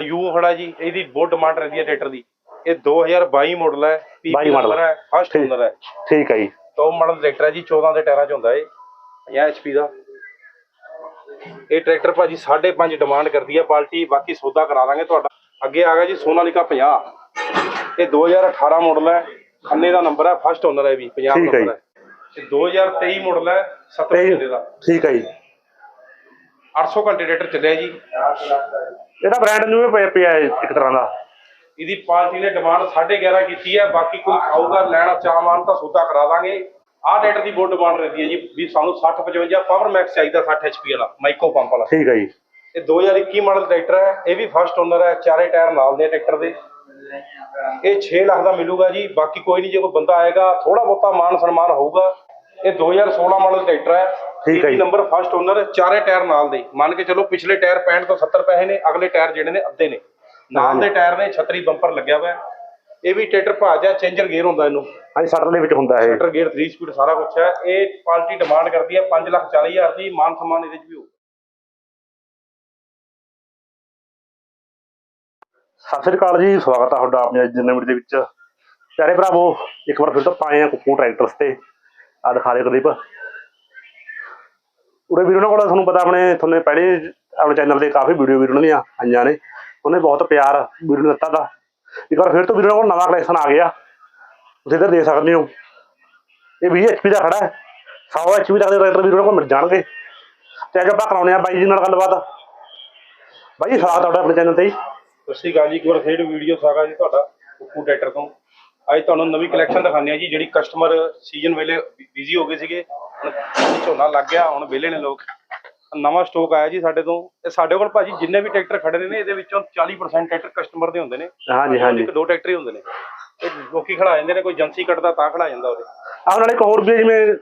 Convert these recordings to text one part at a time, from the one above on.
You ਖੜਾ ਜੀ ਇਹਦੀ ਬਹੁਤ ਡਿਮਾਂਡ ਰਹਿੰਦੀ ਹੈ ਟਰੈਕਟਰ ਦੀ। ਇਹ 2022 ਮਾਡਲ ਹੈ 22 model ਹੈ ਫਸਟ ਠੀਕ। ਓਨਰ ਹੈ। ਠੀਕ ਹੈ ਜੀ। ਟੌਪ ਮਾਡਲ ਟਰੈਕਟਰ ਹੈ ਜੀ 14 ਦੇ ਟਾਇਰਾਂ 'ਚ ਹੁੰਦਾ ਇਹ 50 ਐਚਪੀ ਦਾ। ਇਹ ਟਰੈਕਟਰ ਭਾਜੀ 5.5 ਡਿਮਾਂਡ ਕਰਦੀ ਹੈ ਪਾਰਟੀ ਬਾਕੀ ਸੌਦਾ ਕਰਾ ਦਾਂਗੇ ਤੁਹਾਡਾ। ਅੱਗੇ ਆ ਗਿਆ ਜੀ ਸੋਨਾਲੀਕਾ 50 ਇਹ 2018 ਮਾਡਲ ਹੈ ਖੰਨੇ ਦਾ ਨੰਬਰ ਹੈ ਫਸਟ ਓਨਰ ਹੈ ਵੀ 50 ਠੀਕ ਹੈ ਨੰਬਰ ਹੈ। ਇਹ 2023 ਮਾਡਲ ਹੈ 70 ਤੇ ਮਹੀਨੇ ਦਾ। ਠੀਕ ਹੈ ਜੀ। 800 ਘੰਟੇ ਟਰੈਕਟਰ ਚੱਲਿਆ ਜੀ। ਇਹਦਾ ਬ੍ਰਾਂਡ ਨਿਊ ਪਿਆ ਪਿਆ ਹੈ ਇੱਕ ਤਰ੍ਹਾਂ ਦਾ। ਇਹਦੀ ਪਾਰਟੀ ਨੇ ਡਿਮਾਂਡ 11.5 ਕੀਤੀ ਹੈ ਬਾਕੀ ਕੋਈ ਆਊਗਾ ਲੈਣਾ ਚਾਹਵਾਨ ਤਾਂ ਸੌਦਾ ਕਰਾ ਦਾਂਗੇ। ਆਹ ਟਰੈਕਟਰ ਦੀ ਬਹੁਤ ਡਿਮਾਂਡ ਰਹਿੰਦੀ ਹੈ ਜੀ ਵੀ ਸਾਨੂੰ 60 55 ਪਾਵਰ ਮੈਕਸ ਚਾਹੀਦਾ 60 ਐਚਪੀ ਵਾਲਾ ਮਾਈਕੋ ਪੰਪ ਵਾਲਾ। ਠੀਕ ਹੈ ਜੀ। ਇਹ 2021 ਮਾਡਲ ਟਰੈਕਟਰ ਹੈ ਇਹ ਵੀ ਫਸਟ ਓਨਰ ਹੈ ਚਾਰੇ ਟਾਇਰ ਨਾਲ ਦੇ ਟਰੈਕਟਰ ਦੇ। ਇਹ 6 ਲੱਖ ਦਾ ਮਿਲੂਗਾ ਜੀ ਬਾਕੀ ਕੋਈ ਨਹੀਂ ਜੇ ਕੋਈ ਬੰਦਾ ਆਏਗਾ ਥੋੜਾ ਬਹੁਤਾ ਮਾਨ ਸਨਮਾਨ ਹੋਊਗਾ। ਇਹ 2016 ਮਾਡਲ ਟਰੈਕਟਰ ਹੈ ਠੀਕ ਹੈ ਜੀ। ਨੰਬਰ ਫਸਟ ਓਨਰ ਚਾਰੇ ਟਾਇਰ ਨਾਲ ਦੇ। ਮੰਨ ਕੇ ਚਲੋ ਪਿਛਲੇ ਟਾਇਰ 65 ਤੋਂ 70 ਪੈਸੇ ਨੇ ਅਗਲੇ ਟਾਇਰ ਜਿਹੜੇ ਨੇ ਅੱਧੇ ਨੇ। ਨਾਲ ਦੇ ਟਾਇਰ ਨੇ ਛਤਰੀ ਬੰਪਰ ਲੱਗਿਆ ਹੋਇਆ। ਹੈ। ਇਹ ਵੀ ਟਰੈਕਟਰ ਭਾਜ ਹੈ ਚੇਂਜਰ ਗੇਅਰ ਹੁੰਦਾ ਇਹਨੂੰ। ਹਾਂਜੀ ਸੱਟ ਦੇ ਵਿੱਚ ਹੁੰਦਾ ਇਹ। ਟਰੈਕਟਰ ਗੇਅਰ 3 ਸਪੀਡ ਸਾਰਾ ਕੁਝ ਹੈ। ਇਹ ਪਾਲਟੀ ਡਿਮਾਂਡ ਕਰਦੀ ਹੈ 5 ਲੱਖ 40 ਹਜ਼ਾਰ ਦੀ ਮਾਨ ਸਨਮਾਨ ਇਹਦੇ ਚ ਵੀ ਹੋਊ। ਸਤਿ ਸ੍ਰੀ ਅਕਾਲ ਜੀ ਸਵਾਗਤ ਹੈ ਤੁਹਾਡਾ ਆਪਣੇ ਅੱਜ ਦੇ ਵਿੱਚ। ਪਿਆਰੇ ਭਰਾਵੋ ਇੱਕ ਵਾਰ ਫਿਰ ਤੋਂ ਪਾਏ ਆ ਕੁੱਕੂ ਟਰੈਕਟਰਸ ਤੇ। ਆ ਦਿਖਾ ਦੇ ਕਲੀਪ ਉਰੇ ਵੀਰੋ ਕੋਲ ਤੁਹਾਨੂੰ ਪਤਾ ਆਪਣੇ ਤੁਹਾਨੂੰ ਪਹਿਲੇ ਆਪਣੇ ਚੈਨਲ ਤੇ ਕਾਫੀ ਵੀਡੀਓ ਵੀਰੋ ਦੀਆਂ ਆਈਆਂ ਨੇ। ਉਹਨੇ ਬਹੁਤ ਪਿਆਰ ਵੀਰੋ ਨੂੰ ਦਿੱਤਾ ਦਾ ਇੱਕ ਵਾਰ ਫਿਰ ਤੋਂ ਵੀਰੋ ਕੋਲ ਨਵਾਂ ਕਲੈਕਸ਼ਨ ਆ ਗਿਆ। ਤੁਸੀਂ ਇੱਧਰ ਦੇਖ ਸਕਦੇ ਹੋ। ਇਹ 20 HP ਦਾ ਖੜਾ ਹੈ। 100 HP ਦਾ ਟਰੈਕਟਰ ਉਹਨਾਂ ਕੋਲ ਮਿਲ ਜਾਣਗੇ। ਤੇ ਅੱਜ ਆਪਾਂ ਕਰਾਉਣੇ ਆ ਬਾਈ ਜੀ ਨਾਲ ਗੱਲਬਾਤ। ਬਾਈ ਜੀ, ਸਵਾਗਤ ਤੁਹਾਡਾ ਆਪਣੇ ਚੈਨਲ ਤੇ ਜੀ। ਸਤਿ ਸ਼੍ਰੀ ਅਕਾਲ ਜੀ। ਇੱਕ ਵਾਰ ਫੇਰ ਵੀਡੀਓ ਸਾਗਾ ਜੀ ਤੁਹਾਡਾ। ਕੁੱਕੂ ਟਰੈਕਟਰ ਤੋਂ। ਅੱਜ ਤੁਹਾਨੂੰ ਨਵੀਂ ਕਲੈਕਸ਼ਨ ਦਿਖਾਉਂਦੇ ਆ ਜੀ ਜਿਹੜੀ ਕਸਟਮਰ ਸੀਜ਼ਨ ਵੇਲੇ ਬਿਜ਼ੀ ਹੋ ਗਏ ਸੀਗੇ। ਹੁਣ ਝੋਨਾ ਲੱਗ ਗਿਆ ਹੁਣ ਵਿਹਲੇ ਨੇ ਲੋਕ। ਨਵਾਂ ਸਟਾਕ ਆਇਆ ਜੀ ਸਾਡੇ ਤੋਂ। ਇਹ ਸਾਡੇ ਕੋਲ ਭਾਜੀ ਜਿੰਨੇ ਵੀ ਟਰੈਕਟਰ ਖੜੇ ਨੇ ਇਹਦੇ ਵਿੱਚੋਂ 40% ਟਰੈਕਟਰ ਕਸਟਮਰ ਦੇ ਹੁੰਦੇ ਨੇ। ਹਾਂਜੀ ਹਾਂਜੀ। ਇੱਕ ਦੋ ਟਰੈਕਟਰ ਹੀ ਹੁੰਦੇ ਨੇ। ਇਹ ਲੋਕੀ ਖੜਾ ਜਾਂਦੇ ਨੇ ਕੋਈ ਏਜੰਸੀ ਕੱਢਦਾ ਤਾਂ ਖੜਾ ਜਾਂਦਾ ਉਹਦੇ। ਆਹ ਨਾਲ ਇੱਕ ਹੋਰ ਵੀ ਜਿਵੇਂ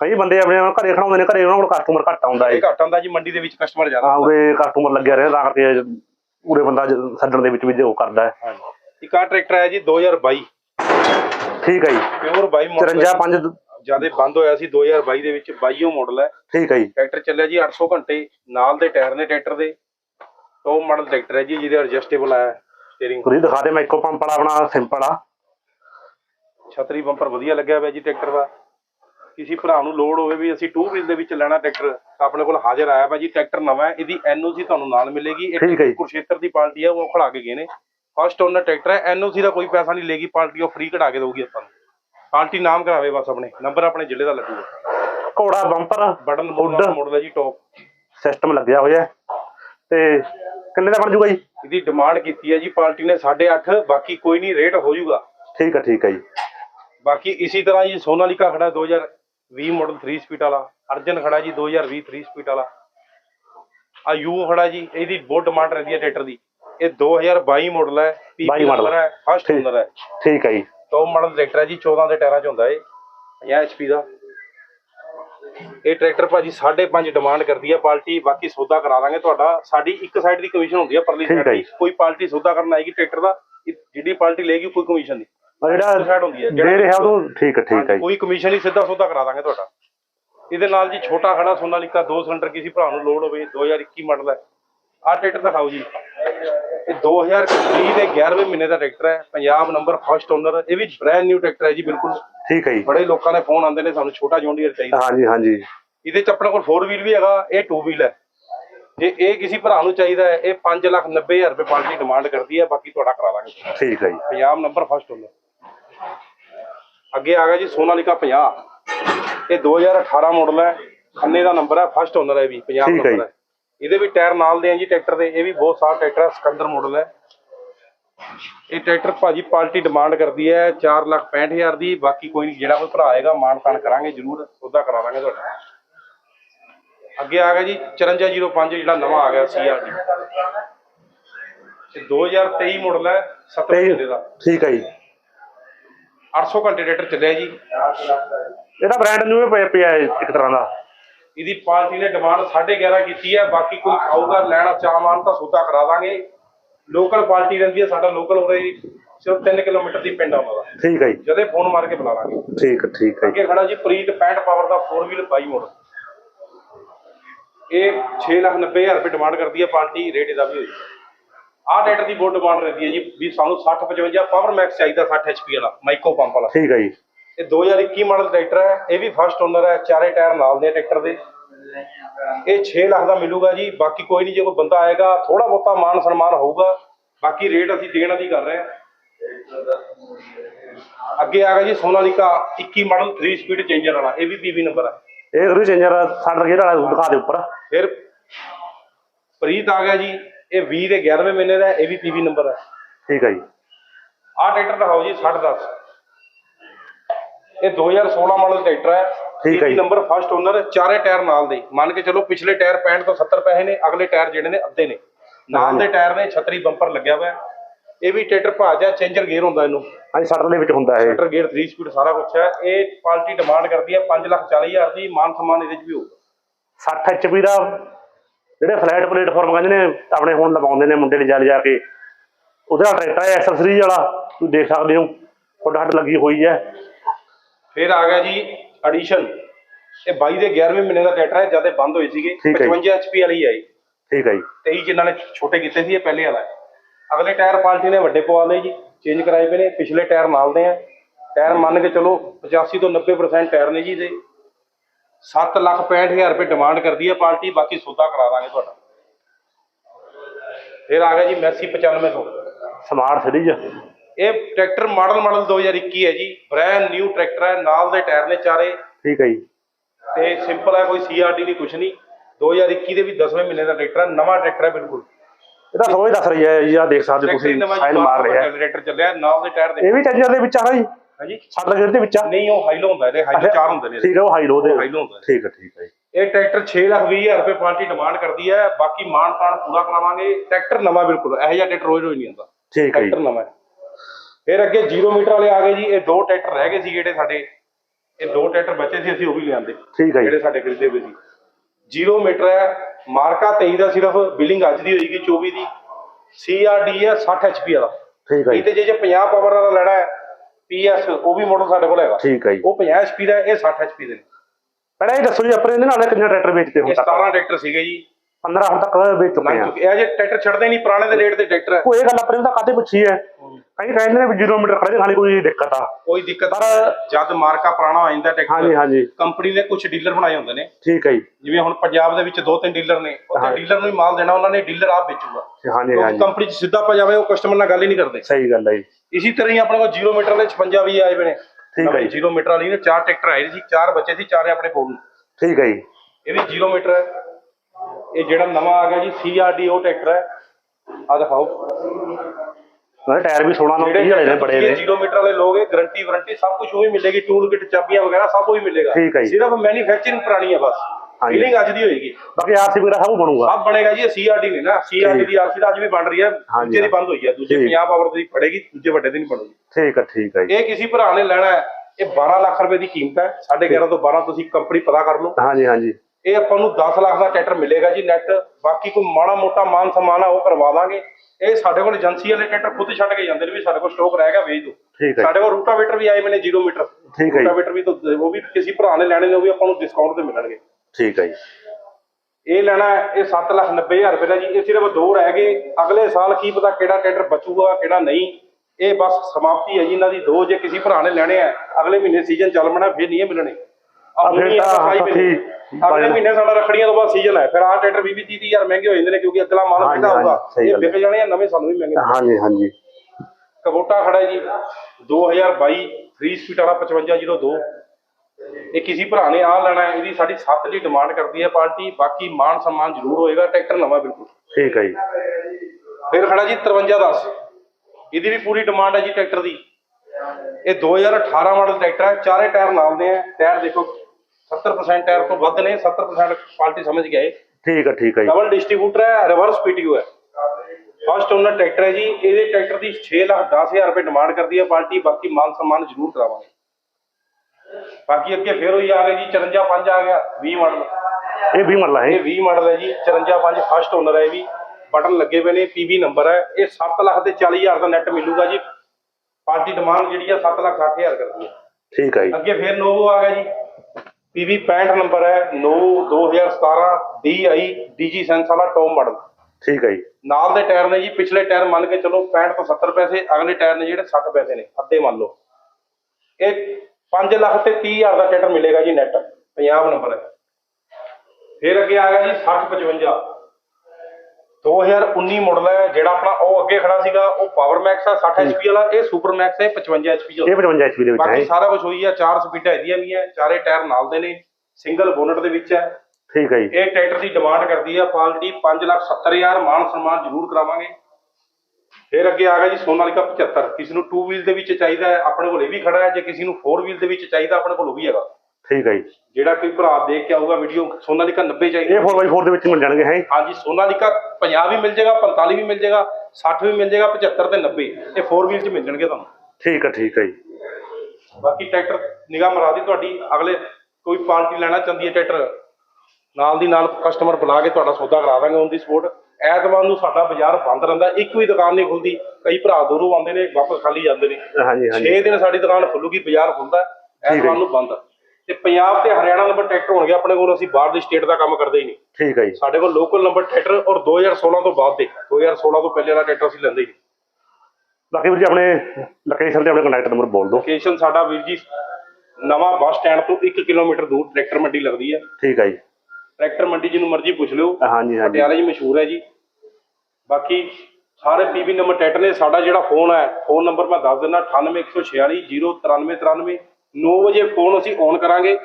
ਕਈ ਬੰਦੇ ਆਪਣੇ ਘਰੇ ਖੜਾਉਂਦੇ ਨੇ ਘਰੇ ਉਹਨਾਂ ਕੋਲ ਕਸਟਮਰ ਘੱਟ ਆਉਂਦਾ ਹੈ ਘੱਟ ਆਉਂਦਾ ਜੀ ਮੰਡੀ ਦੇ ਵਿੱਚ ਕਸਟਮਰ ਜ਼ਿਆਦਾ ਹਾਂ ਉਰੇ ਕਸਟਮਰ ਲੱਗਿਆ ਰਹਿੰਦਾ ਤਾਂ ਕਰਕੇ ਉਰੇ ਬੰਦਾ ਛੱਡਣ ਦੇ ਵਿੱਚ ਵੀ ਉਹ ਕਰਦਾ ਹੈ। ਹਾਂਜੀ। ਇੱਕ ਆ ਟਰੈਕਟਰ ਆਇਆ ਜੀ 2022 ਠੀਕ ਹੈ ਜੀ। ਪਿਓਰ 22 ਮਾਡਲ 54 5 ਜ਼ਿਆਦਾ ਬੰਦ ਹੋਇਆ ਸੀ 2022 ਦੇ ਵਿੱਚ 22 ਮਾਡਲ ਹੈ। ਠੀਕ ਹੈ ਜੀ। ਟਰੈਕਟਰ ਚੱਲਿਆ ਜੀ 800 ਘੰਟੇ ਨਾਲ ਦੇ ਟਾਇਰ ਨੇ ਟਰੈਕਟਰ ਦੇ। ਟੌਪ ਮਾਡਲ ਟਰੈਕਟਰ ਹੈ ਜੀ ਜਿਹਦੇ ਐਡਜਸਟੇਬਲ ਹੈ ਸਟੀਅਰਿੰਗ ਤੁਸੀਂ ਦਿਖਾ ਦੇ ਮਾਈਕੋ ਪੰਪ ਵਾਲਾ ਆਪਣਾ ਸਿੰਪਲ ਆ। ਛਤਰੀ ਬੰਪਰ ਵਧੀਆ ਲੱਗਿਆ ਹੋਇਆ ਜੀ ਟਰੈਕਟਰ ਦਾ। ਕਿਸੇ ਭਰਾ ਨੂੰ ਲੋਡ ਹੋਵੇ ਵੀ ਅਸੀਂ 2 ਵੀਲ ਦੇ ਵਿੱਚ ਲੈਣਾ ਟਰੈਕਟਰ ਤਾਂ ਆਪਣੇ ਕੋਲ ਹਾਜ਼ਰ ਆਇਆ ਵਾ ਜੀ। ਟਰੈਕਟਰ ਨਵਾਂ ਹੈ ਇਹਦੀ ਐਨਓਸੀ ਤੁਹਾਨੂੰ ਨਾਲ ਮਿਲੇਗੀ। ਇਹ। ਕੁਰਸ਼ੇਤਰ ਦੀ ਪਾਰਟੀ ਹੈ ਉਹ ਖੜਾ ਕੇ ਗਏ ਨੇ। ਫਸਟ ਓਨਰ ਟਰੈਕਟਰ ਹੈ ਐਨਓਸੀ ਦਾ ਕੋਈ ਪੈਸਾ ਨਹੀਂ ਲੇਗੀ ਪਾਰਟੀ ਉਹ ਫ੍ਰੀ ਕਢਾ ਕੇ ਦਊਗੀ ਆਪਾਂ ਨੂੰ। ਪਾਰਟੀ ਨਾਮ ਕਰਾਵੇ ਬਸ ਆਪਣੇ ਨੰਬਰ ਆਪਣੇ ਜ਼ਿਲ੍ਹੇ ਦਾ ਲੱਗੂਗਾ ਘੋੜਾ ਬੰਪਰ ਬਟਨ ਹੁੱਡ ਮੋਡਲ ਹੈ ਜੀ ਟੌਪ ਸਿਸਟਮ ਲੱਗਿਆ ਹੋਇਆ ਤੇ ਕਿੰਨੇ ਦਾ ਬਣ ਜੂਗਾ ਜੀ? ਇਹਦੀ ਡਿਮਾਂਡ ਕੀਤੀ ਹੈ ਜੀ ਪਾਰਟੀ ਨੇ 8.5 ਬਾਕੀ ਕੋਈ ਨਹੀਂ ਰੇਟ ਹੋ ਜਾਊਗਾ ਠੀਕ ਹੈ ਠੀਕ ਹੈ ਜੀ। ਬਾਕੀ ਇਸੇ ਤਰ੍ਹਾਂ ਜੀ ਸੋਨਾਲੀਕਾ ਖੜਾ 2020 ਮਾਡਲ 3 ਸਪੀਡ ਵਾਲਾ ਅਰਜਨ ਖੜਾ ਜੀ 2020 3 ਸਪੀਡ ਵਾਲਾ। ਆ ਯੂ ਖੜਾ ਜੀ ਇਹਦੀ ਬਹੁਤ ਡਿਮਾਂਡ ਰਹਿੰਦੀ ਹੈ ਟਰੈਕਟਰ ਦੀ। ਇਹ 2022 ਮਾਡਲ ਹੈ 22 model ਹੈ ਫਸਟ ਠੀਕ। ਓਨਰ ਹੈ। ਠੀਕ ਹੈ ਜੀ। ਟੌਪ ਮਾਡਲ ਟਰੈਕਟਰ ਹੈ ਜੀ 14 ਦੇ ਟਾਇਰਾਂ 'ਚ ਹੁੰਦਾ ਇਹ 50 ਐਚਪੀ ਦਾ। ਇਹ ਟਰੈਕਟਰ ਭਾਜੀ 5.5 ਡਿਮਾਂਡ ਕਰਦੀ ਹੈ ਪਾਰਟੀ ਬਾਕੀ ਸੌਦਾ ਕਰਾ ਦਾਂਗੇ ਤੁਹਾਡਾ। ਸਾਡੀ ਇੱਕ ਸਾਈਡ ਦੀ ਕਮਿਸ਼ਨ ਹੁੰਦੀ ਹੈ ਪਰਲੀ ਠੀਕ ਸਾਈਡ ਦੀ। ਜੀ। ਕੋਈ ਪਾਰਟੀ ਸੌਦਾ ਕਰਨ ਆਏਗੀ ਟਰੈਕਟਰ ਦਾ ਇਹ ਜਿਹੜੀ ਪਾਰਟੀ ਲਏਗੀ ਕੋਈ ਕਮਿਸ਼ਨ ਨਹੀਂ। ਔਰ side ਜਿਹੜਾ ਹੁੰਦੀ ਹੈ, ਦੇ ਰਿਹਾ ਉਹ ਠੀਕ ਹੈ ਠੀਕ ਹੈ ਜੀ। ਕੋਈ ਕਮਿਸ਼ਨ ਨਹੀਂ ਸਿੱਧਾ ਸੌਦਾ ਕਰਾ ਦਾਂਗੇ ਤੁਹਾਡਾ। ਇਹਦੇ ਨਾਲ ਜੀ ਛੋਟਾ ਖੜਾ ਸੋਨਾਲੀਕਾ 2 ਸਿਲੰਡਰ ਕਿਸੇ ਭਰਾ ਨੂੰ ਲੋਡ ਹੋਵੇ 2021 ਮਾਡਲ ਹੈ। ਆਹ ਟਰੈਕਟਰ ਦਿਖਾਓ ਜੀ। ਇਹ 2020 ਦੇ 11ਵੇਂ ਮਹੀਨੇ ਦਾ ਟਰੈਕਟਰ ਹੈ। ਪੰਜਾਬ ਨੰਬਰ ਫਸਟ ਓਨਰ ਇਹ ਵੀ ਬ੍ਰੈਂਡ ਨਿਊ ਟਰੈਕਟਰ ਹੈ ਜੀ ਬਿਲਕੁਲ। ਠੀਕ ਹੈ ਜੀ। ਬੜੇ ਲੋਕਾਂ ਦੇ ਫੋਨ ਆਉਂਦੇ ਨੇ ਸਾਨੂੰ ਛੋਟਾ ਜੌਨ ਡੀਅਰ ਚਾਹੀਦਾ। ਹਾਂਜੀ ਹਾਂਜੀ। ਇਹਦੇ ਚ ਆਪਣੇ ਕੋਲ 4 ਵੀਲ ਵੀ ਹੈਗਾ ਇਹ 2 ਵੀਲ ਹੈ। ਜੇ ਇਹ ਕਿਸੇ ਭਰਾ ਨੂੰ ਚਾਹੀਦਾ ਹੈ ਇਹ 5 ਲੱਖ 90 ਹਜ਼ਾਰ ਰੁਪਏ ਪਾਰਟੀ ਡਿਮਾਂਡ ਕਰਦੀ ਹੈ ਬਾਕੀ ਤੁਹਾਡਾ ਕਰਾ ਦਾਂਗੇ। ਠੀਕ ਹੈ ਜੀ। ਪੰਜਾਬ ਨੰਬਰ ਫਸਟ ਓਨਰ ਅੱਗੇ ਆ ਗਿਆ ਜੀ ਸੋਨਾਲੀਕਾ 50 ਇਹ 2018 ਮਾਡਲ ਹੈ ਖੰਨੇ ਦਾ ਨੰਬਰ ਹੈ ਫਸਟ ਓਨਰ ਹੈ ਵੀ ਪੰਜਾਬ ਨੰਬਰ ਹੈ। ਇਹਦੇ ਵੀ ਟਾਇਰ ਨਾਲ ਦੇ ਆ ਜੀ ਟਰੈਕਟਰ ਦੇ ਇਹ ਵੀ ਬਹੁਤ ਸਾਰਾ ਟਰੈਕਟਰ ਹੈ ਸਿਕੰਦਰ ਮਾਡਲ ਹੈ। ਇਹ ਟਰੈਕਟਰ ਭਾਜੀ ਪਾਰਟੀ ਡਿਮਾਂਡ ਕਰਦੀ ਹੈ 4 ਲੱਖ 65 ਹਜ਼ਾਰ ਦੀ ਬਾਕੀ ਕੋਈ ਨਹੀਂ ਜਿਹੜਾ ਕੋਈ ਭਰਾ ਆਏਗਾ ਮਾਨ ਤਾਨ ਕਰਾਂਗੇ ਜਰੂਰ ਸੌਦਾ ਕਰਾ ਦਾਂਗੇ ਤੁਹਾਡਾ। ਅੱਗੇ ਆ ਗਿਆ ਜੀ 5405 ਜਿਹੜਾ ਨਵਾਂ ਆ ਗਿਆ ਸੀਆਰਡੀ ਇਹ 2023 ਮਾਡਲ ਹੈ 7 ਤੇ ਮਹੀਨੇ ਦਾ। ਠੀਕ ਹੈ ਜੀ। 800 ਘੰਟੇ ਟਰੈਕਟਰ ਚੱਲਿਆ ਜੀ। ਇਹਦਾ ਬ੍ਰਾਂਡ ਨਿਊ ਪਿਆ ਇੱਕ ਤਰ੍ਹਾਂ ਦਾ। ਇਹਦੀ ਪਾਰਟੀ ਨੇ ਡਿਮਾਂਡ 11.5 ਕੀਤੀ ਹੈ ਬਾਕੀ ਕੋਈ ਆਊਗਾ ਲੈਣਾ ਚਾਹਵਾਨ ਤਾਂ ਸੌਦਾ ਕਰਾ ਦਾਂਗੇ। ਲੋਕਲ ਪਾਰਟੀ ਰਹਿੰਦੀ ਹੈ ਸਾਡਾ ਲੋਕਲ ਹੋ ਰਹੀ ਸਿਰਫ 3 ਕਿਲੋਮੀਟਰ ਦੀ ਪਿੰਡ ਆ ਉਹਨਾਂ ਦਾ। ਠੀਕ ਹੈ ਜੀ। ਜਦੇ ਫੋਨ ਮਾਰ ਕੇ ਬੁਲਾ ਲਾਂਗੇ। ਠੀਕ ਹੈ ਠੀਕ ਹੈ ਜੀ। ਅੱਗੇ ਖੜਾ ਜੀ ਪ੍ਰੀਤ 65 ਪਾਵਰ ਦਾ 4 ਵੀਲ 22 ਮਾਡਲ ਇਹ 6 ਲੱਖ 90 ਹਜ਼ਾਰ ਰੁਪਏ ਡਿਮਾਂਡ ਕਰਦੀ ਹੈ ਪਾਰਟੀ ਰੇਟ ਇਹਦਾ ਵੀ ਹੋਈ। ਆਹ ਟਰੈਕਟਰ ਦੀ ਬਹੁਤ ਡਿਮਾਂਡ ਰਹਿੰਦੀ ਹੈ ਜੀ ਵੀ ਸਾਨੂੰ 60 55 ਪਾਵਰ ਮੈਕਸ ਚਾਹੀਦਾ 60 HP ਵਾਲਾ ਮਾਈਕੋ ਪੰਪ ਵਾਲਾ। ਠੀਕ ਹੈ ਜੀ। ਇਹ 2021 ਮਾਡਲ ਟਰੈਕਟਰ ਹੈ ਇਹ ਵੀ ਫਸਟ ਓਨਰ ਹੈ ਚਾਰੇ ਟਾਇਰ ਨਾਲ ਦੇ ਟਰੈਕਟਰ ਦੇ। ਇਹ 6 ਲੱਖ ਦਾ ਮਿਲੂਗਾ ਜੀ ਬਾਕੀ ਕੋਈ ਨਹੀਂ ਜੇ ਕੋਈ ਬੰਦਾ ਆਏਗਾ ਥੋੜਾ ਬਹੁਤਾ ਮਾਨ ਸਨਮਾਨ ਹੋਊਗਾ ਬਾਕੀ ਰੇਟ ਅਸੀਂ ਦੇਣ ਦੀ ਕਰ ਰਹੇ ਹਾਂ। ਅੱਗੇ ਆ ਗਿਆ ਜੀ ਸੋਨਾਲੀਕਾ 21 ਮਾਡਲ 3 ਸਪੀਡ ਚੇਂਜਰ ਵਾਲਾ ਇਹ ਵੀ ਪੀਵੀ ਨੰਬਰ ਹੈ ਇਹ ਕਰੂ ਚੇਂਜਰ ਸਾਡਾ ਗੇਅਰ ਵਾਲਾ ਦਿਖਾ ਦੇ ਉੱਪਰ। ਫਿਰ ਪ੍ਰੀਤ ਆ ਗਿਆ ਜੀ ਇਹ 20 ਦੇ 11ਵੇਂ ਮਹੀਨੇ ਦਾ ਇਹ ਵੀ ਪੀਵੀ ਨੰਬਰ ਹੈ ਠੀਕ ਹੈ ਜੀ। ਆਹ ਟਰੈਕਟਰ ਦਿਖਾਓ ਜੀ 6010 ਇਹ 2016 ਮਾਡਲ ਟਰੈਕਟਰ ਹੈ। ਠੀਕ ਹੈ ਜੀ। ਨੰਬਰ ਫਸਟ ਓਨਰ ਚਾਰੇ ਟਾਇਰ ਨਾਲ ਦੇ। ਮੰਨ ਕੇ ਚਲੋ ਪਿਛਲੇ ਟਾਇਰ 65 ਤੋਂ 70 ਪੈਸੇ ਨੇ ਅਗਲੇ ਟਾਇਰ ਜਿਹੜੇ ਨੇ ਅੱਧੇ ਨੇ। ਨਾਲ ਦੇ ਟਾਇਰ ਨੇ ਛਤਰੀ ਬੰਪਰ ਲੱਗਿਆ ਹੋਇਆ। ਇਹ ਵੀ ਟਰੈਕਟਰ ਭਾਜ ਹੈ ਚੇਂਜਰ ਗੇਅਰ ਹੁੰਦਾ ਇਹਨੂੰ। ਹਾਂਜੀ ਸੱਟ ਦੇ ਵਿੱਚ ਹੁੰਦਾ ਇਹ। ਟਰੈਕਟਰ ਗੇਅਰ 3 ਸਪੀਡ ਸਾਰਾ ਕੁਝ ਹੈ। ਇਹ ਪਾਰਟੀ ਡਿਮਾਂਡ ਕਰਦੀ ਹੈ। 5 ਲੱਖ 40 ਹਜ਼ਾਰ ਦੀ ਮਾਨ ਸਨਮਾਨ ਇਹਦੇ 'ਚ ਵੀ ਹੋਊਗਾ। 60 ਐਚਪੀ ਦਾ ਜਿਹੜੇ ਫਲੈਟ ਪਲੇਟਫਾਰਮ ਕਹਿੰਦੇ ਨੇ ਆਪਣੇ ਹੁਣ ਲਗਾਉਂਦੇ ਨੇ ਮੁੰਡੇ ਲਿਜਾ ਲਿਜਾ ਕੇ। ਉਹਦੇ ਟਰੈਕਟਰ ਹੈ ਐਕਸੈਸਰੀਜ਼ ਵਾਲਾ। ਤੁਸੀਂ ਦੇਖ ਸਕਦੇ ਹੋ। ਫੁੱਟ ਹੱਟ ਲੱਗੀ ਹੋਈ ਹੈ। ਫਿਰ ਆ ਗਿਆ ਜੀ ਐਡੀਸ਼ਨ ਇਹ 22 ਦੇ 11ਵੇਂ ਮਹੀਨੇ ਦਾ ਟਰੈਕਟਰ ਹੈ ਜਦ ਇਹ ਬੰਦ ਹੋਏ ਸੀਗੇ ਠੀਕ ਹੈ ਜੀ। 55 HP ਵਾਲੀ ਹੈ ਇਹ। ਠੀਕ ਹੈ ਜੀ। 23 ਜਿਨ੍ਹਾਂ ਨੇ ਛੋਟੇ ਕੀਤੇ ਸੀ ਇਹ ਪਹਿਲੇ ਵਾਲਾ ਹੈ। ਅਗਲੇ ਟਾਇਰ ਪਾਲਟੀ ਨੇ ਵੱਡੇ ਪਵਾ ਲਏ ਜੀ ਚੇਂਜ ਕਰਾਏ ਪਏ ਨੇ ਪਿਛਲੇ ਟਾਇਰ ਨਾਲ ਦੇ ਆ। ਟਾਇਰ ਮੰਨ ਕੇ ਚਲੋ 85 ਤੋਂ 90% ਟਾਇਰ ਨੇ ਜੀ ਇਹਦੇ। 7 ਲੱਖ 65000 ਰੁਪਏ ਡਿਮਾਂਡ ਕਰਦੀ ਹੈ ਪਾਰਟੀ ਬਾਕੀ ਸੌਦਾ ਕਰਾ ਦਾਂਗੇ ਤੁਹਾਡਾ। ਫਿਰ ਆ ਗਿਆ ਜੀ ਮੈਸੀ 9500 ਸਮਾਰਟ ਸੀਰੀਜ਼ ਇਹ ਟਰੈਕਟਰ ਮਾਡਲ ਮਾਡਲ 2021 ਹੈ ਜੀ। ਬ੍ਰੈਂਡ ਨਿਊ ਟਰੈਕਟਰ ਹੈ ਨਾਲ ਦੇ ਟਾਇਰ ਨੇ ਚਾਰੇ। ਠੀਕ ਹੈ ਜੀ। ਤੇ ਸਿੰਪਲ ਹੈ ਕੋਈ ਸੀਆਰਡੀ ਨਹੀਂ ਕੁਛ ਨਹੀਂ। 2021 ਦੇ ਵੀ 10ਵੇਂ ਮਹੀਨੇ ਦਾ ਟਰੈਕਟਰ ਹੈ ਨਵਾਂ ਟਰੈਕਟਰ ਹੈ ਬਿਲਕੁਲ। ਇਹ ਤਾਂ ਸਮਝ ਦੱਸ ਰਹੀ ਹੈ ਜੀ ਆ ਦੇਖ ਸਕਦੇ ਹੋ ਹੀ ਤੁਸੀਂ ਸਾਈਨ ਮਾਰ ਰਿਹਾ ਟਰੈਕਟਰ ਚੱਲਿਆ ਨਾਲ ਦੇ ਟਾਇਰ ਦੇ ਇਹ ਵੀ ਚੈਂਜਰ ਦੇ ਵਿੱਚ ਆ ਨਾ ਜੀ? ਹਾਂਜੀ। ਸੱਟ ਗੇਅਰ ਦੇ ਵਿੱਚ ਆ? ਨਹੀਂ ਉਹ ਹਾਈਲੋ ਹੁੰਦਾ ਇਹਦੇ ਹਾਈਲੋ ਚਾਰ ਹੁੰਦੇ ਨੇ ਇਹਦੇ। ਠੀਕ ਹੈ ਉਹ ਹਾਈ ਲੋ ਦੇ ਹਾਈਲੋ ਹੁੰਦਾ। ਠੀਕ ਹੈ ਠੀਕ ਹੈ ਇਹ ਟਰੈਕਟਰ 6 ਲੱਖ 20 ਹਜ਼ਾਰ ਰੁਪਏ ਪਾਰਟੀ ਡਿਮਾਂਡ ਕਰਦੀ ਹੈ ਬਾਕੀ ਮਾਨ ਤਾਨ ਪੂਰਾ ਕਰਾਵਾਂਗੇ। ਟਰੈਕਟਰ ਨਵਾਂ ਬਿਲਕੁਲ ਇਹੋ ਜਿਹਾ ਟਰੈਕਟਰ ਰੋਜ਼ ਰੋਜ਼ ਨਹੀਂ ਆਉਂਦਾ। ਠੀਕ ਹੈ ਟਰੈਕਟਰ ਨਵਾਂ ਹੈ। ਫਿਰ ਅੱਗੇ 0 ਮੀਟਰ ਵਾਲੇ ਆ ਗਏ ਜੀ ਇਹ ਦੋ ਟਰੈਕਟਰ ਰਹਿ ਗਏ ਸੀ ਜਿਹੜੇ ਸਾਡੇ ਇਹ ਦੋ ਟਰੈਕਟਰ ਬਚੇ ਸੀ ਅਸੀਂ ਉਹ ਵੀ ਲਿਆਂਦੇ ਠੀਕ ਹੈ ਜਿਹੜੇ ਸਾਡੇ ਖਰੀਦੇ ਹੋਏ ਸੀ। 0 ਮੀਟਰ ਹੈ ਮਾਰਕਾ 23 ਦਾ ਸਿਰਫ ਬਿਲਿੰਗ ਅੱਜ ਦੀ ਹੋਏਗੀ 24 ਦੀ। CRD ਹੈ 60 HP ਵਾਲਾ। ਠੀਕ ਹੈ ਜੀ। ਇਹਦੇ ਜੇ ਜੇ 50 ਪਾਵਰ ਵਾਲਾ ਲੈਣਾ ਹੈ PS ਉਹ ਵੀ ਮਾਡਲ ਸਾਡੇ ਕੋਲ ਹੈਗਾ। ਠੀਕ ਹੈ ਜੀ। ਉਹ 50 HP ਦਾ ਹੈ, ਇਹ 60 HP ਦੇ ਨੇ। ਪਹਿਲਾਂ ਇਹ ਦੱਸੋ ਜੀ ਆਪਣੇ ਇਹਦੇ ਨਾਲ ਕਿੰਨੇ ਟਰੈਕਟਰ ਵੇਚਦੇ ਹੁਣ ਇਹ ਤੱਕ? 17 ਟਰੈਕਟਰ ਸੀਗੇ ਜੀ। 15 ਹੁਣ ਤੱਕ ਵੇਚ ਚੁੱਕੇ ਆ। ਇਹ ਜੇ ਟਰੈਕਟਰ ਛੱਡਦੇ ਨਹੀਂ ਪੁਰਾਣੇ ਦੇ ਰੇਟ ਦੇ ਟਰੈਕਟਰ ਹੈ। ਕੋਈ ਇਹ ਗੱਲ ਆਪਣੇ ਨੂੰ ਤਾਂ ਕਾਤੇ ਪੁੱਛੀ ਹੈ? ਕਈ ਕਹਿੰਦੇ ਨੇ ਵੀ 0 ਮੀਟਰ ਖੜੇ ਖਾਲੀ ਕੋਈ ਦਿੱਕਤ ਆ। ਕੋਈ ਦਿੱਕਤ ਪਰ- ਜਦ ਮਾਰਕਾ ਪੁਰਾਣਾ ਹੋ ਜਾਂਦਾ ਹਾਂਜੀ ਟਰੈਕਟਰ ਹਾਂਜੀ ਕੰਪਨੀ ਨੇ ਕੁਝ ਡੀਲਰ ਬਣਾਏ ਹੁੰਦੇ ਨੇ। ਠੀਕ ਹੈ ਜੀ। ਜਿਵੇਂ ਹੁਣ ਪੰਜਾਬ ਦੇ ਵਿੱਚ ਦੋ ਤਿੰਨ ਡੀਲਰ ਨੇ ਉੱਥੇ। ਡੀਲਰ ਨੂੰ ਹੀ ਮਾਲ ਦੇਣਾ ਉਹਨਾਂ ਨੇ ਡੀਲਰ ਆਪ ਵੇਚੂਗਾ। ਹਾਂਜੀ ਹਾਂਜੀ। ਕੰਪਨੀ 'ਚ ਸਿੱਧਾ ਪਾ ਜਾਵੇ ਉਹ ਕਸਟਮਰ ਨਾਲ ਗੱਲ ਹੀ ਨਹੀਂ ਕਰਦੇ। ਸਹੀ ਗੱਲ ਹੈ ਜੀ। ਇਸੇ ਤਰ੍ਹਾਂ ਹੀ ਆਪਣੇ ਕੋਲ 0 ਮੀਟਰ ਦੇ 56 ਵੀ ਆਏ ਹੋਏ ਨੇ। ਠੀਕ ਹੈ ਜੀ। 0 ਮੀਟਰ ਵਾਲੀ ਨੇ ਚਾਰ ਟਰੈਕਟਰ ਆਏ ਸੀ ਚਾਰ ਬੱਚੇ ਸੀ ਚਾਰੇ ਆਪਣੇ ਕੋਲ ਠੀਕ ਹੈ ਜੀ। ਇਹ ਵੀ 0 ਮੀਟਰ ਹੈ। ਇਹ ਜਿਹੜਾ ਨਵਾਂ ਆ ਗਿਆ ਜੀ CRD ਉਹ ਟਰੈਕਟਰ ਹੈ। ਆ ਦਿਖਾਓ। ਨਾਲੇ ਟਾਇਰ ਵੀ 16 ਨਾਲ 30 ਵਾਲੇ ਨੇ ਬੜੇ ਨੇ। 0 ਮੀਟਰ ਵਾਲੇ ਲੋਗੇ ਗਾਰੰਟੀ ਵਾਰੰਟੀ ਸਭ ਕੁਝ ਉਹ ਮਿਲੇਗੀ ਟੂਲ ਕਿਟ ਚਾਬੀਆਂ ਵਗੈਰਾ ਸਭ ਕੁਝ ਮਿਲੇਗਾ। ਠੀਕ ਹੈ ਜੀ। ਸਿਰਫ ਮੈਨੂਫੈਕਚਰਿੰਗ ਪੁਰਾਣੀ ਹੈ ਬਸ। ਹਾਂਜੀ। ਫੀਲਿੰਗ ਅੱਜ ਦੀ ਹੋਏਗੀ। ਬਾਕੀ ਆਰਸੀ ਵਗੈਰਾ ਸਭ ਬਣੂਗਾ। ਸਭ ਬਣੇਗਾ ਜੀ ਇਹ CRD ਨੇ ਨਾ। ਠੀਕ। ਦੀ ਆਰਸੀ ਤਾਂ ਅੱਜ ਵੀ ਬਣ ਰਹੀ ਹੈ। ਹਾਂਜੀ, ਦੂਜੇ ਦੀ ਬੰਦ ਹੋਈ ਹੈ। ਦੂਜੇ ਠੀਕ। 50 ਪਾਵਰ ਦੀ ਫੜੇਗੀ ਦੂਜੇ ਵੱਡੇ ਦੀ ਨਹੀਂ ਬਣੂਗੀ। ਠੀਕ ਹੈ ਠੀਕ ਹੈ ਜੀ। ਇਹ ਕਿਸੇ ਭਰਾ ਨੇ ਲੈਣਾ ਹੈ। ਇਹ 12 ਲੱਖ ਰੁਪਏ ਦੀ ਕੀਮਤ ਹੈ। 11.5 ਤੋਂ 12 ਤੁਸੀਂ ਕੰਪਨੀ ਪਤਾ ਕਰ ਲਓ। ਹਾਂਜੀ ਹਾਂਜੀ। ਇਹ ਆਪਾਂ ਨੂੰ 10 ਲੱਖ ਦਾ ਟਰੈਕਟਰ ਮਿਲੇਗਾ ਜੀ ਨੈਟ ਬਾਕੀ ਕੋਈ ਮਾੜਾ ਮੋਟਾ ਮਾਨ ਸਮਾਨ ਆ ਉਹ ਕਰਵਾ ਦਾਂਗੇ। ਇਹ ਸਾਡੇ ਕੋਲ ਏਜੰਸੀ ਵਾਲੇ ਟਰੈਕਟਰ ਖੁਦ ਛੱਡ ਕੇ ਜਾਂਦੇ ਨੇ ਵੀ ਸਾਡੇ ਕੋਲ ਸਟਾਕ ਰਹਿ ਗਿਆ ਵੇਚ ਦਿਓ। ਸਾਡੇ ਕੋਲ ਰੂਟਾਵੇਟਰ ਵੀ ਆਏ ਮੈਨੇ 0 ਮੀਟਰ ਠੀਕ ਹੈ। ਰੂਟਾਵੇਟਰ ਵੀ ਤਾਂ ਉਹ ਵੀ ਕਿਸੇ ਭਰਾ ਨੇ ਲੈਣੇ ਨੇ ਉਹ ਵੀ ਆਪਾਂ ਨੂੰ ਡਿਸਕਾਊਂਟ ਤੇ ਮਿਲਣਗੇ। ਠੀਕ ਹੈ ਜੀ। ਇਹ ਲੈਣਾ ਇਹ 7 ਲੱਖ 90 ਹਜ਼ਾਰ ਰੁਪਏ ਦਾ ਜੀ। ਇਹ ਸਿਰਫ ਦੋ ਰਹਿ ਗਏ। ਅਗਲੇ ਸਾਲ ਕੀ ਪਤਾ ਕਿਹੜਾ ਟਰੈਕਟਰ ਬਚੂਗਾ ਕਿਹੜਾ ਨਹੀਂ। ਇਹ ਬਸ ਸਮਾਪਤੀ ਹੈ ਜੀ। ਇਹਨਾਂ ਦੀ ਦੋ ਜੇ ਕਿਸੇ ਭਰਾ ਨੇ ਲੈਣੇ ਆ ਅਗਲੇ ਮਹੀਨੇ ਸੀਜ਼ਨ ਚੱਲ ਮਣਾ ਫਿਰ ਨਹੀਂ ਇਹ ਮਿਲਣੇ। ਆ ਆਹ ਫਿਰ ਹੁਣ ਹੀ ਤਾਂ ਅਗਲੇ ਮਹੀਨੇ ਸਾਡਾ ਰੱਖੜੀਆਂ ਤੋਂ ਬਾਅਦ ਸੀਜ਼ਨ ਹੈ। ਫਿਰ ਆਹ ਟਰੈਕਟਰ 20 30 ਹਜ਼ਾਰ ਮਹਿੰਗੇ ਹੋ ਜਾਂਦੇ ਨੇ ਕਿਉਂਕਿ ਅਗਲਾ ਮਾਲ ਮਹਿੰਗਾ ਹੋਊਗਾ। ਇਹ। ਵਿਕ ਜਾਣੇ ਆ ਨਵੇਂ ਸਾਨੂੰ ਵੀ ਮਹਿੰਗੇ। ਹਾਂਜੀ ਹਾਂਜੀ। ਕਬੋਟਾ ਖੜਾ ਜੀ 2022 3 ਸਪੀਡ ਵਾਲਾ 5502 ਇਹ ਕਿਸੇ ਭਰਾ ਨੇ ਆ ਲੈਣਾ ਇਹਦੀ ਸਾਡੀ 7 ਦੀ ਡਿਮਾਂਡ ਕਰਦੀ ਹੈ ਪਾਰਟੀ ਬਾਕੀ ਮਾਨ ਸਨਮਾਨ ਜ਼ਰੂਰ ਹੋਏਗਾ ਟਰੈਕਟਰ ਨਵਾਂ ਬਿਲਕੁਲ। ਠੀਕ ਹੈ ਜੀ। ਫਿਰ ਖੜਾ ਜੀ 5310 ਇਹਦੀ ਵੀ ਪੂਰੀ ਡਿਮਾਂਡ ਹੈ ਜੀ ਟਰੈਕਟਰ ਦੀ। ਇਹ 2018 ਮਾਡਲ ਟਰੈਕਟਰ ਹੈ ਚਾਰੇ ਟਾਇਰ ਨਾਲ ਦੇ ਹੈ ਟਾਇਰ ਦੇਖੋ 70% ਟਾਇਰ ਤੋਂ ਵੱਧ ਨੇ 70% ਪਾਰਟੀ ਸਮਝ ਗਏ ਠੀਕ ਹੈ ਠੀਕ ਹੈ ਜੀ। ਡਬਲ ਡਿਸਟ੍ਰੀਬਿਊਟਰ ਹੈ ਰਿਵਰਸ ਪੀਟੀਓ ਹੈ। ਫਸਟ ਓਨਰ ਟਰੈਕਟਰ ਹੈ ਜੀ ਇਹਦੇ ਟਰੈਕਟਰ ਦੀ 6 ਲੱਖ 10000 ਰੁਪਏ ਡਿਮਾਂਡ ਕਰਦੀ ਹੈ ਪਾਰਟੀ ਬਾਕੀ ਮਾਨ ਸਨਮਾਨ ਜ਼ਰੂਰ ਕਰਾਵਾਂਗੇ। ਬਾਕੀ ਅੱਗੇ ਫਿਰ ਹੋਈ ਆ ਗਈ ਜੀ 54 ਆ ਗਿਆ 20 ਮਾਡਲ ਇਹ ਵੀ ਮਰਲਾ ਹੈ ਇਹ। 20 ਮਾਡਲ ਹੈ ਜੀ 54 ਫਸਟ ਓਨਰ ਹੈ ਇਹ ਵੀ। ਬਟਨ ਲੱਗੇ ਹੋਏ ਨੇ ਪੀਬੀ ਨੰਬਰ ਹੈ। ਇਹ 7 ਲੱਖ ਤੇ 40000 ਦਾ ਨੈਟ ਮਿਲੂਗਾ ਜੀ। ਪਾਰਟੀ ਡਿਮਾਂਡ ਜਿਹੜੀ ਆ 7 ਲੱਖ 60000 ਕਰਦੀ ਹੈ। ਠੀਕ ਹੈ ਜੀ। ਅੱਗੇ ਫਿਰ ਨੋਵੋ ਆ ਗਿਆ ਜੀ। ਪੀਬੀ 65 ਨੰਬਰ ਹੈ ਨੋ 2017 DI DG ਸੈਂਸ ਵਾਲਾ ਟੌਪ ਮਾਡਲ। ਠੀਕ ਹੈ ਜੀ। ਨਾਲ ਦੇ ਟਾਇਰ ਨੇ ਜੀ ਪਿਛਲੇ ਟਾਇਰ ਮੰਨ ਕੇ ਚਲੋ 65 ਤੋਂ 70 ਪੈਸੇ ਅਗਲੇ ਟਾਇਰ ਨੇ ਜਿਹੜੇ 60 ਪੈਸੇ ਨੇ ਅੱਧੇ ਮੰਨ ਲਓ। ਇਹ 5 ਲੱਖ ਤੇ 30 ਹਜ਼ਾਰ ਦਾ ਟਰੈਕਟਰ ਮਿਲੇਗਾ ਜੀ ਨੈਟ 50 ਨੰਬਰ ਹੈ। ਫਿਰ ਅੱਗੇ ਆ ਗਿਆ ਜੀ 60 55 2019 ਮਾਡਲ ਹੈ ਜਿਹੜਾ ਆਪਣਾ ਉਹ ਅੱਗੇ ਖੜਾ ਸੀਗਾ ਉਹ ਪਾਵਰ ਮੈਕਸ ਆ 60 ਐਚਪੀ ਵਾਲਾ ਇਹ ਸੁਪਰ ਮੈਕਸ ਹੈ 55 ਐਚਪੀ ਇਹ 55 ਐਚਪੀ ਦੇ ਵਿੱਚ ਹੈ। ਬਾਕੀ ਸਾਰਾ ਕੁਝ ਹੋਈ ਆ ਚਾਰ ਸਪੀਡਾਂ ਇਹਦੀਆਂ ਵੀ ਹੈ ਚਾਰੇ ਟਾਇਰ ਨਾਲ ਦੇ ਨੇ ਸਿੰਗਲ ਬੋਨਟ ਦੇ ਵਿੱਚ ਹੈ। ਠੀਕ ਹੈ ਜੀ। ਇਹ ਟਰੈਕਟਰ ਦੀ ਡਿਮਾਂਡ ਕਰਦੀ ਆ ਪਾਲਟੀ 570000 ਮਾਨ ਸਨਮਾਨ ਜ਼ਰੂਰ ਕਰਾਵਾਂਗੇ। ਫਿਰ ਅੱਗੇ ਆ ਗਿਆ ਜੀ ਸੋਨਾਲੀਕਾ 75 ਕਿਸੇ ਨੂੰ 2 ਵੀਲ ਦੇ ਵਿੱਚ ਚਾਹੀਦਾ ਹੈ ਆਪਣੇ ਕੋਲ ਇਹ ਵੀ ਖੜਾ ਹੈ ਜੇ ਕਿਸੇ ਨੂੰ 4 ਵੀਲ ਦੇ ਵਿੱਚ ਚਾਹੀਦਾ ਆਪਣੇ ਕੋਲ ਉਹ ਵੀ ਹੈਗਾ। ਠੀਕ ਹੈ ਜੀ। ਜਿਹੜਾ ਕੋਈ ਭਰਾ ਦੇਖ ਕੇ ਆਊਗਾ ਵੀਡੀਓ ਸੋਨਾਲੀਕਾ 90 ਚਾਹੀਦੀ ਇਹ 4x4 ਦੇ ਵਿੱਚ ਮਿਲ ਜਾਣਗੇ ਹੈ? ਹਾਂਜੀ ਸੋਨਾਲੀਕਾ 50 ਵੀ ਮਿਲ ਜਾਏਗਾ 45 ਵੀ ਮਿਲ ਜਾਏਗਾ 60 ਵੀ ਮਿਲ ਜਾਏਗਾ 75 ਤੇ 90 ਇਹ 4 ਵੀਲ 'ਚ ਮਿਲ ਜਾਣਗੇ ਤੁਹਾਨੂੰ। ਠੀਕ ਹੈ ਠੀਕ ਹੈ ਜੀ। ਬਾਕੀ ਟਰੈਕਟਰ ਨਿਗਾਹ ਮਰਾ ਦੀ ਤੁਹਾਡੀ। ਅਗਲੇ ਕੋਈ ਪਾਰਟੀ ਲੈਣਾ ਚਾਹੁੰਦੀ ਹੈ ਟਰੈਕਟਰ ਨਾਲ ਦੀ ਨਾਲ ਕਸਟਮਰ ਬੁਲਾ ਕੇ ਤੁਹਾਡਾ ਸੌਦਾ ਕਰਾ ਦਾਂਗੇ ਉਹਦੀ ਸਪੋਰਟ ਐਤਵਾਰ ਨੂੰ ਸਾਡਾ ਬਾਜ਼ਾਰ ਬੰਦ ਰਹਿੰਦਾ ਇੱਕ ਵੀ ਦੁਕਾਨ ਨਹੀਂ ਖੁੱਲਦੀ। ਕਈ ਭਰਾ ਦੂਰੋਂ ਆਉਂਦੇ ਨੇ ਵਾਪਸ ਖਾਲੀ ਜਾਂਦੇ ਨੇ। ਹਾਂਜੀ ਹਾਂਜੀ। 6 ਦਿਨ ਸਾਡੀ ਦੁਕਾਨ ਖੁੱਲੂਗੀ ਬਾਜ਼ਾਰ ਖੁੱਲਦਾ ਐਤਵਾਰ। ਨੂੰ ਬੰਦ। ਤੇ ਪੰਜਾਬ ਤੇ ਹਰਿਆਣਾ ਨੰਬਰ ਟਰੈਕਟਰ ਹੋਣਗੇ ਆਪਣੇ ਕੋਲ ਅਸੀਂ ਬਾਹਰ ਦੀ ਸਟੇਟ ਦਾ ਕੰਮ ਕਰਦੇ ਹੀ ਨਹੀਂ। ਠੀਕ ਹੈ ਜੀ। ਸਾਡੇ ਕੋਲ ਲੋਕਲ ਨੰਬਰ ਟਰੈਕਟਰ ਔਰ 2016 ਤੋਂ ਬਾਅਦ ਦੇ। 2016 ਤੋਂ ਪਹਿਲੇ ਵਾਲਾ ਟਰੈਕਟਰ ਅਸੀਂ ਲੈਂਦੇ ਹੀ ਨਹੀਂ। ਬਾਕੀ ਵੀਰ ਜੀ ਆਪਣੇ ਲੋਕੇਸ਼ਨ ਤੇ ਆਪਣੇ ਕੰਟੈਕਟ ਨੰਬਰ ਬੋਲ ਦਿਓ। ਲੋਕੇਸ਼ਨ ਸਾਡਾ ਵੀਰ ਜੀ ਨਵਾਂ ਬੱਸ ਸਟੈਂਡ ਤੋਂ 1 ਕਿਲੋਮੀਟਰ ਦੂਰ ਟਰੈਕਟਰ ਮੰਡੀ ਲੱਗਦੀ ਹੈ। ਠੀਕ ਹੈ ਜੀ। ਟਰੈਕਟਰ ਮੰਡੀ ਜਿਹਨੂੰ ਮਰਜ਼ੀ ਪੁੱਛ ਲਿਓ। ਹਾਂਜੀ ਹਾਂਜੀ ਪਟਿਆਲੇ 'ਚ ਮਸ਼ਹੂਰ ਹੈ ਜੀ। ਬਾਕੀ ਸਾਰੇ ਪੀਬੀ ਨੰਬਰ ਟਰੈਕਟਰ ਨੇ ਸਾਡਾ ਜਿਹੜਾ ਫੋਨ ਹੈ ਫੋਨ ਨੰਬਰ ਮੈਂ ਦੱਸ ਦਿੰਦਾ 9814609393 9 ਵਜੇ ਫੋਨ ਅਸੀਂ ਔਨ ਕਰਾਂਗੇ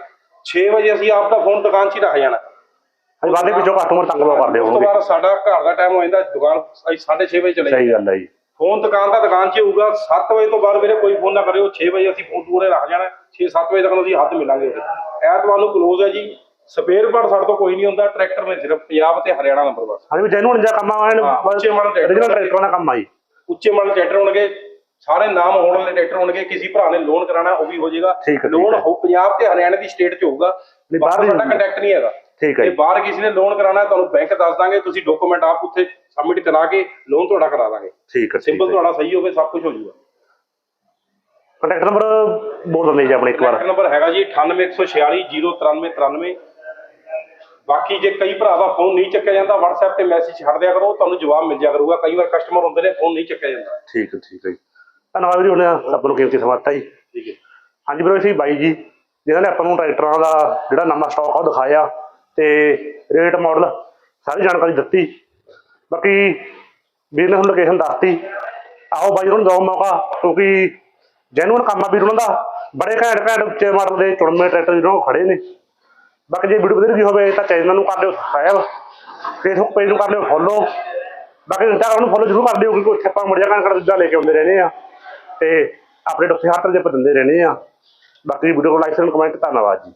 6 ਵਜੇ ਅਸੀਂ ਆਪ ਦਾ ਫੋਨ ਦੁਕਾਨ 'ਚ ਹੀ ਰੱਖ ਜਾਣਾ। ਹਾਂਜੀ ਬਾਅਦ ਦੇ ਵਿੱਚੋਂ ਕਸਟਮਰ ਤੰਗ ਬਹੁਤ ਕਰਦੇ ਉਸ ਤੋਂ ਹੋਣਗੇ ਬਾਅਦ ਸਾਡਾ ਘਰ ਦਾ ਟਾਈਮ ਹੋ ਜਾਂਦਾ ਦੁਕਾਨ ਅਸੀਂ 6:30 ਵਜੇ ਚਲੇ ਸਹੀ ਗੱਲ ਹੈ ਜੀ। ਫੋਨ ਦੁਕਾਨ ਦਾ ਦੁਕਾਨ 'ਚ ਹੀ ਹੋਊਗਾ 7 ਵਜੇ ਤੋਂ ਬਾਅਦ ਮੇਰੇ ਕੋਈ ਫੋਨ ਨਾ ਕਰਿਓ 6 ਵਜੇ ਅਸੀਂ ਫੋਨ ਦੂਰੇ ਰੱਖ ਜਾਣਾ 6-7 ਵਜੇ ਤੱਕ ਅਸੀਂ ਹੱਥ ਮਿਲਾਂਗੇ। ਉਹਦੇ ਐਤਵਾਰ ਨੂੰ ਕਲੋਜ਼ ਹੈ ਜੀ। ਸਪੇਅਰ ਪਾਰਟ ਸਾਡੇ ਤੋਂ ਕੋਈ ਨਹੀਂ ਹੁੰਦਾ ਟਰੈਕਟਰ ਨੇ ਸਿਰਫ ਪੰਜਾਬ ਤੇ ਹਰਿਆਣਾ ਨੰਬਰ ਬਸ। ਹਾਂਜੀ ਜੈਨੂਨ ਜਿਹਾ ਕੰਮ ਆ ਹਾਂ, ਉੱਚੇ ਮਾਡਲ ਟਰੈਕਟਰ। original ਟਰੈਕਟਰਾਂ ਦਾ ਕੰਮ ਆ ਜੀ। ਉੱਚੇ ਮਾਡਲ ਟਰੈਕਟਰ ਹੋਣਗੇ ਸਾਰੇ ਨਾਮ ਹੋਣ ਵਾਲੇ ਟਰੈਕਟਰ ਹੋਣਗੇ ਕਿਸੇ ਭਰਾ ਨੇ ਲੋਨ ਕਰਾਣਾ ਉਹ ਵੀ ਹੋ ਜਾਏਗਾ। ਲੋਨ ਹੈ। ਪੰਜਾਬ ਤੇ ਹਰਿਆਣਾ ਦੀ ਸਟੇਟ 'ਚ ਹੋਊਗਾ। ਬਾਹਰ ਸਾਡਾ ਕੰਟੈਕਟ ਨਹੀਂ ਹੈਗਾ। ਠੀਕ ਹੈ ਜੀ ਬਾਹਰ ਕਿਸੇ ਨੇ ਲੋਨ ਕਰਾਣਾ ਤੁਹਾਨੂੰ ਬੈਂਕ ਦੱਸ ਦਾਂਗੇ ਤੁਸੀਂ ਡਾਕੂਮੈਂਟ ਆਪ ਉੱਥੇ ਸਬਮਿਟ ਕਰਾ ਕੇ ਲੋਨ ਤੁਹਾਡਾ ਕਰਾ ਦਾਂਗੇ। ਠੀਕ ਹੈ ਸਿੰਪਲ ਤੁਹਾਡਾ ਸਹੀ ਹੋਵੇ ਸਭ ਕੁਝ ਹੋ ਜਾਊਗਾ। ਕੰਟੈਕਟ ਨੰਬਰ ਬੋਲ ਦਿੰਦੇ ਜੀ ਆਪਣੇ ਇੱਕ ਵਾਰ। ਕੰਟੈਕਟ ਨੰਬਰ ਹੈਗਾ ਜੀ 9814609393 ਬਾਕੀ ਜੇ ਕਈ ਭਰਾ ਦਾ ਫੋਨ ਨਹੀਂ ਚੱਕਿਆ ਜਾਂਦਾ WhatsApp ਤੇ ਮੈਸੇਜ ਛੱਡ ਦਿਆ ਕਰੋ ਤੁਹਾਨੂੰ ਜਵਾਬ ਮਿਲ ਜਾ ਕਰੂਗਾ। ਕਈ ਵਾਰ ਕਸਟਮਰ ਹੁੰਦੇ ਨੇ ਫੋਨ ਨਹੀਂ ਚੱਕਿਆ ਜਾਂਦਾ। ਠੀਕ ਹੈ ਠੀਕ ਹੈ ਧੰਨਵਾਦ ਵੀਰੇ ਉਹਨੇ ਆਪਾਂ ਨੂੰ ਕੀਮਤੀ ਸਮਾਂ ਦਿੱਤਾ ਜੀ। ਠੀਕ ਹੈ। ਹਾਂਜੀ ਵੀਰੋ ਅਸੀਂ ਬਾਈ ਜੀ ਜਿਨ੍ਹਾਂ ਨੇ ਆਪਾਂ ਨੂੰ ਟਰੈਕਟਰਾਂ ਦਾ ਜਿਹੜਾ ਨਵਾਂ ਸਟਾਕ ਆ ਦਿਖਾਇਆ ਤੇ ਰੇਟ ਮਾਡਲ ਸਾਰੀ ਜਾਣਕਾਰੀ ਦਿੱਤੀ। ਬਾਕੀ ਵੀਰ ਨੇ ਹੁਣ ਲੋਕੇਸ਼ਨ ਦੱਸਤੀ। ਆਓ ਬਾਈ ਨੂੰ ਦਿਓ ਮੌਕਾ ਕਿਉਂਕਿ ਜੈਨੂਨ ਕੰਮ ਆ ਵੀਰ ਉਹਨਾਂ ਦਾ। ਬੜੇ ਘੈਂਟ ਘੈਂਟ ਉੱਚੇ ਮਾਡਲ ਦੇ ਚੁਣਵੇਂ ਟਰੈਕਟਰ ਜਿਹਨਾਂ ਕੋਲ ਖੜੇ ਨੇ। ਬਾਕੀ ਜੇ ਵੀਡੀਓ ਵਧੀਆ ਲੱਗੀ ਹੋਵੇ ਤਾਂ ਚੈਨਲ ਨੂੰ ਕਰ ਦਿਓ ਸਬਸਕ੍ਰਾਈਬ ਫੇਸਬੁੱਕ ਪੇਜ ਨੂੰ ਕਰ ਲਿਓ ਫੋਲੋ ਬਾਕੀ ਇੰਸਟਾਗ੍ਰਾਮ ਨੂੰ ਫੋਲੋ ਜ਼ਰੂਰ ਕਰ ਦਿਓ ਕਿਉਂਕਿ ਉੱਥੇ ਆਪਾਂ ਮੁੜਿਆ ਕਾਂ ਕਰ ਦੂਜਾ ਲੈ ਕੇ ਆਉਂਦੇ ਰਹਿੰਦੇ ਆ। ਤੇ ਆਪਣੇ ਉੱਥੇ ਹਰ ਤਰ੍ਹਾਂ ਦੇ ਆਪਾਂ ਦਿੰਦੇ ਰਹਿੰਦੇ ਆ। ਬਾਕੀ ਵੀਡੀਓ ਨੂੰ ਲਾਈਕ ਐਂਡ ਕਮੈਂਟ ਧੰਨਵਾਦ ਜੀ।